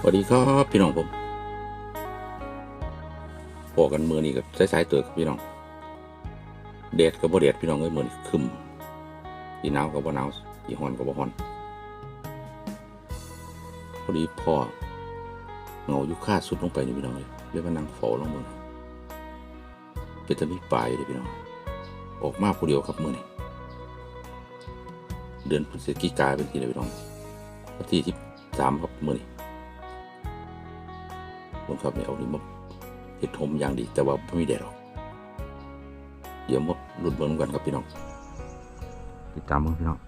สวัสดีครับพี่น้องผมพอกันมือนี่กับสายๆตัวกับพี่น้องเดดกับบ่เดดพี่น้องเอ้ยมือนคึมสีหนาวกับบ่หนาวสีฮ้อนกับบ่ฮ้อนพอดีพ่อเงาอยู่คาดสุดลงไปนี่พี่น้องเลยเรียกว่านั่งเฝ้าลงมือเป็นจะมีปลายเลยพี่น้องออกมาผู้เดียวครับมือนี่เดือนพฤศจิกายนเป็นทีเลยพี่น้องวันที่ที่สามครับมือนี่ ผมครับเนี่ยเอานี่มาเห็ดทมอย่างดี แต่ว่าไม่มีแดดหรอก เดี๋ยวมดหลุดเบิ้งกันครับพี่น้องติดตามมึงพี่น้อง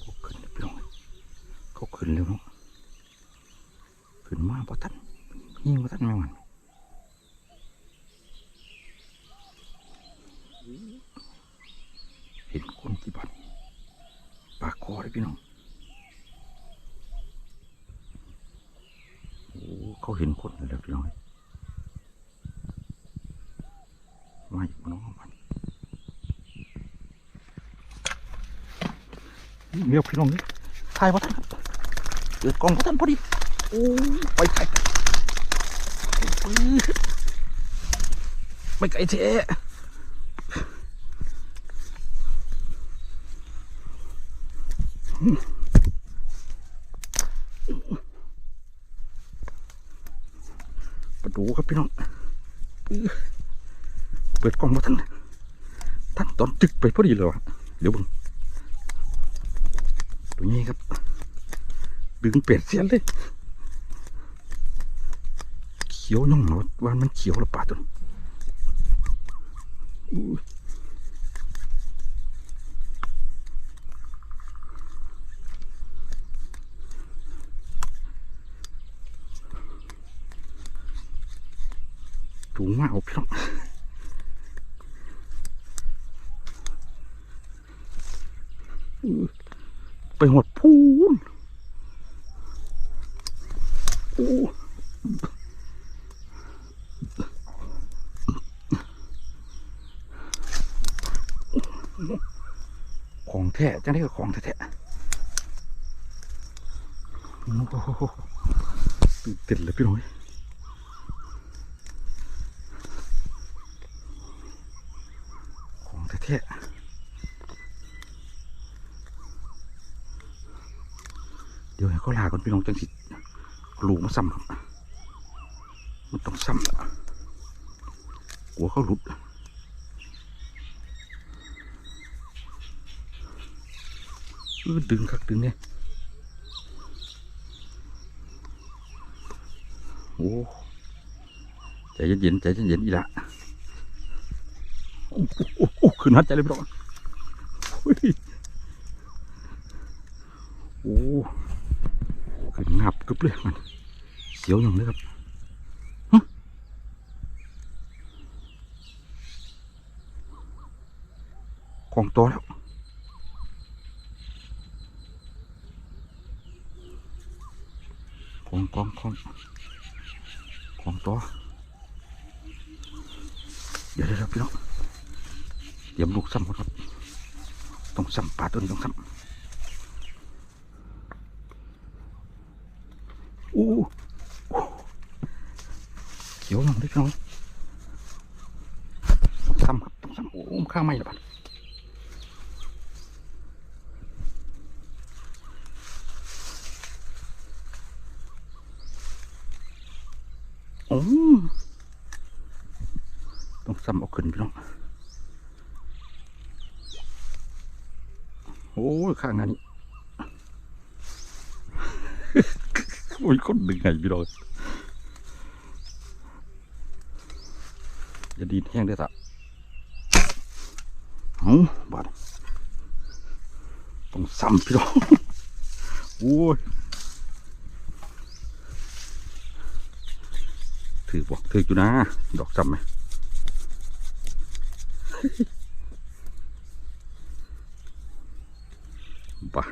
เขาขึ้นเลยพี่น้องเขาขึ้นเร็วเนาะขึ้นมาพอทันยิงพอทันแม่งมันเห็นคนที่บัดปากคอเลยพี่น้องโอ้เขาเห็นคนแล้วพี่น้องมาอยู่นน้องมัน เมียวพี่น้องนี่ถ่ายพอท่านเกิดกล้องพอท่านพอดีโอ้ไปไปไม่ไกลเทประตูครับพี่น้องเปิดกล้องมาท่านท่านตอนจึกไปพอดีเลยวะเดี๋ยวบึง ตัวนี้ครับ ดึงเป็ดเสียเลย เขียวย่องหนอดวานมันเขียวหรือปล่าตัวนี้ถูงมากเอาพี่น้องอู้ ไปหดพูนโอ้ของแท้จังได้กับของแท้ๆตื่นเต้นเลยพี่น้อยของแท้ๆเดี๋ยวให้เขาลา ก่อนพี่น้องจังสิหลูมาซ้ำครับมันต้องซ้ำละกลัวเขาหลุดดึงคักดึงเนี่ยโอ้ใจเย็นๆใจเย็นๆอีละโอ้โหโอ้โหขึ้นหัดใจเลยพี่น้องโอ้ ขึ้นงับกึบเลยมันเสียวอย่างเลยครับฮะของตัวแล้วของของของของตัวเดี๋ยวเดี๋ยวพี่น้องเตรียมลูกซ้ำครับ ต้องซ้ำปลาตัวนี้ต้องซ้ำ โอ้โอ้เขียวยังได้พี่น้องต้องซ้ำครับต้องซ้ำโอ้ มนข้างไม่ละบัดโอ้ต้องซ้ำเอาขึ้นพี่น้อยอยคนดึงไงพี่น้องจะดีแห้งได้อตะเอาบาดต้องซ้ำพี่น้องโอ้ยถือบอกถืออยู่นะ ดอกซ้ำไหมบ่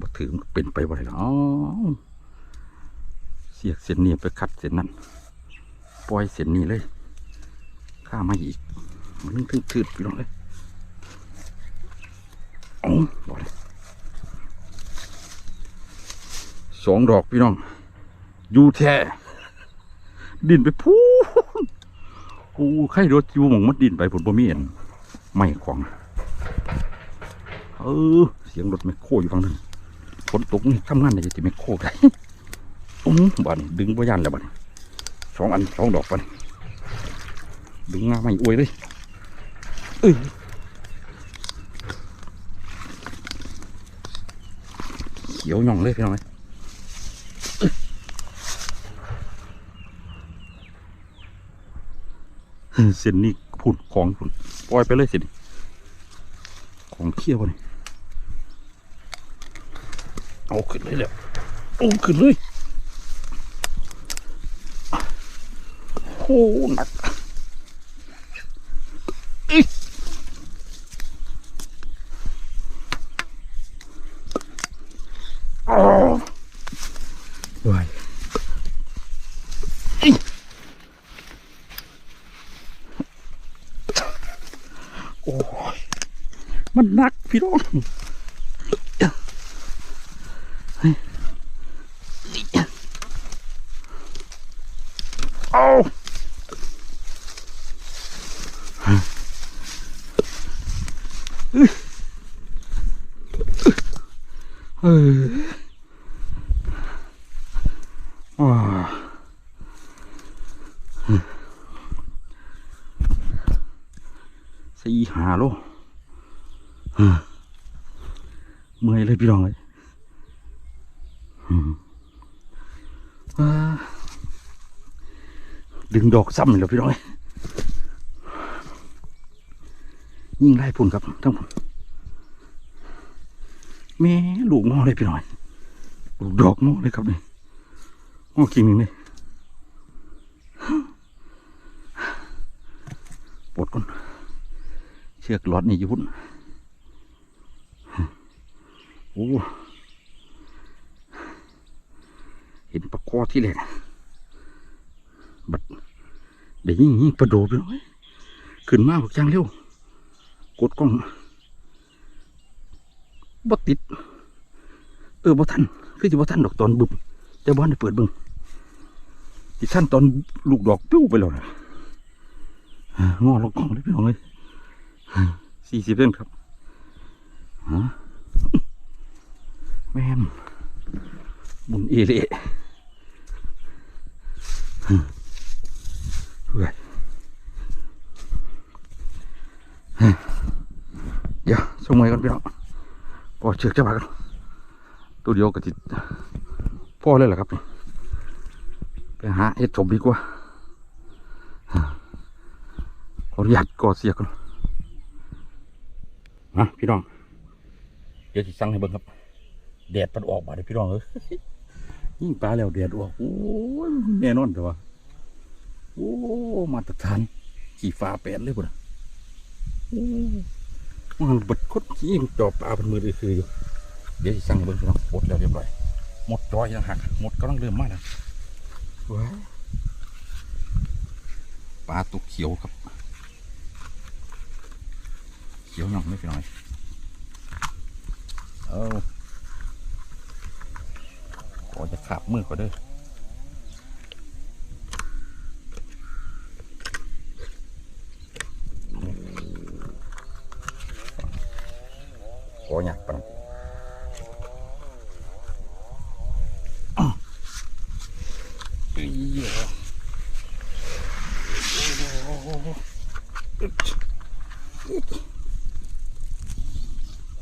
บ่ถือมันเป็นไปบ่ได้หรอ เสียกเส้นนี้ไปคัดเส้นนั้นปล่อยเส้นนี้เลยข้ามาอีก มันถึงถืดพี่น้องเลยเอ๋อบ่ได้สองดอกพี่น้องอยู่แท้ดินไปพูนโอ้ใครรถอยู่หมองมันดินไปผลบ่มีเห็นไม่ของเออเสียงรถแมคโครอยู่ฝั่งนึงฝนตกนี่ทำงานได้จะแมคโครได้ อุ้มบ้านดึงบ่ยันแล้วบ้านสองอันสองดอกบ้านดึงงาไม่อวยเลยเออเขียวหย่องเลยพี่น้องเอ้ยเส้นนี้ผุดของผุดปล่อยไปเลยเส้นนี้ของเขี้ยวนี่เอาขึ้นเลยแหละโอ้ขึ้นเลย โอ้หนักอิ๊ะอ้าวว้ายอิ๊ะโอ้ยมันหนักพี่น้องเฮ้ยเอา เออว้าสี่หาโลเมื่อยเลยพี่น้องเลยดึงดอกซ้ำเลยพี่น้องเอ้ยยิ่งไล่พุ่นครับทั้งพุ่ แม่ลูกงอเลยพี่หน่อยลูกดอกงอเลยครับนี่งอกิ่งหนึ่งเลยปวดก่อนเชือกหลอดนี่ยุ่นโอ้เห็นปลาคอที่แหลกบัดเดี๋ยวยิ่งยิ่งประโดดไปหน่อยขึ้นมาบักจังเร็วกดกล้อง บ่ติด เออบ่ทันคือจะบ่ทันดอกตอนบึบแต่บ่ทันได้เปิดบิ่งที่ท่านตอนลูกดอกปิ้วไปแล้วนะอ่างอลงกล้องเลยพี่น้องเลยสี่สิบเส้นครับฮะแม่มบุญเอเละเฮ้ยเดี๋ยวส่งไว้ก่อนพี่น้อง พอเชือกจะมากันตัวเดียวก็ติดพ่อเลยเหรอครับไปหาเอ็ดถมดีกว่าขออนุญาตก่อเสียกันนะพี่น้อง เดี๋ยวจะสั่งให้เบิ่งครับแดดมันออกมาเลยพี่น้องเอ้ยยิ่งปลาแล้วแดดออกโอ้ยแน่นอนแต่ว่าโอ้มาตรฐานขี่ฟ้าแปดเลยพุ่นน่ะโอ้ มันบดคดขี้มนจอบปลาเป็นมือคืออยู่เดี๋ยวสิสั่งให้เบิ้งพี่น้องหมดแล้วเรียบร้อยหมดจอยยังหักหมดกำลังเริ่มมาแล้วว้าวปลาตุกเขียวครับ เขียวหน่องไม่พี่น้อยเอาขอจะขาบมือก่อนเด้อ อหยักปะนะอ้าวเอี๊ยโอ้โหอึ๊ดอึ๊ด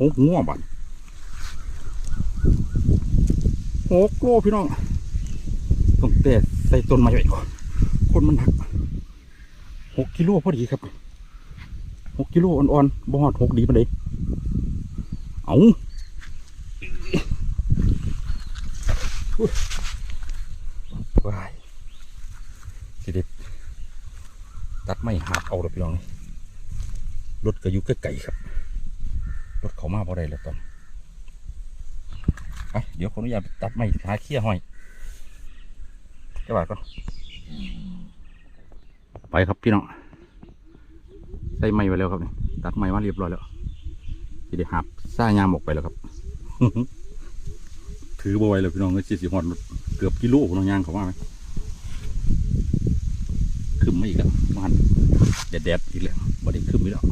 หกงัวบันหกโลพี่น้องต้องแต่ใส่ต้นไม้ไว้ก่อนคนมันหักหกกิโลพอดีครับหกกิโลอ่อนๆบ่ฮอดหกดีปานใด เอาว้ายสิเด็ดตัดไม่หักเอาเลยพี่น้องรถก็อยู่ใกล้ๆครับ รถเขามาพอได้แล้วตอนไปเดี๋ยวขออนุญาตตัดไม้หาเขี้ยห้อยจะบาดก่อนไปครับพี่น้องใส่ไม้ไว้แล้วครับนี่ตัดไม้มาเรียบร้อยแล้ว ทีเดียหับซ่ายามออกไปแล้วครับ ถือบ่ไหวแล้วพี่น้องก็สี่สิบหอดเกือบกิโลพี่น้องยางเขาว่าไหมขึ้นมาอีกแล้วมันแดดๆอีกแล้วบ่ได้ขึ้นอีกแล้ว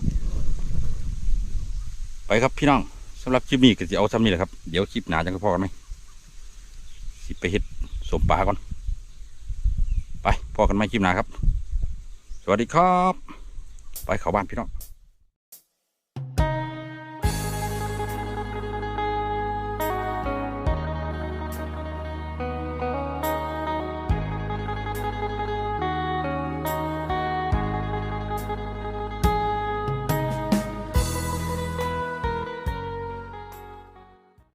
ไปครับพี่น้องสำหรับคลิปนี้ก็จะเอาซ้ำนี่แหละครับเดี๋ยวคลิปหนาจังก็พอกันไหมสิไปเฮ็ดสมปลาก่อน ไปพอกันไหมคลิปหนาครับ สวัสดีครับ ไปเข้าบ้านพี่น้อง